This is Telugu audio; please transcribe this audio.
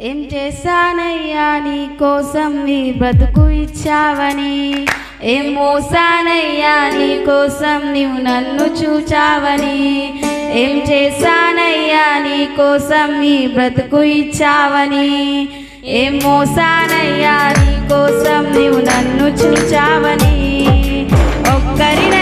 ఏం చేశానయ్యా నీ కోసం నీ బ్రతుకు ఇచ్చావని? ఏం మోసానయ్యా నీ కోసం నీవు నన్ను చూచావని? ఏం చేశానయ్యా నీ కోసం నీ బ్రతుకు ఇచ్చావని? ఏం మోసానయ్యా నీ కోసం నీవు నన్ను చూచావని? ఒక్కరి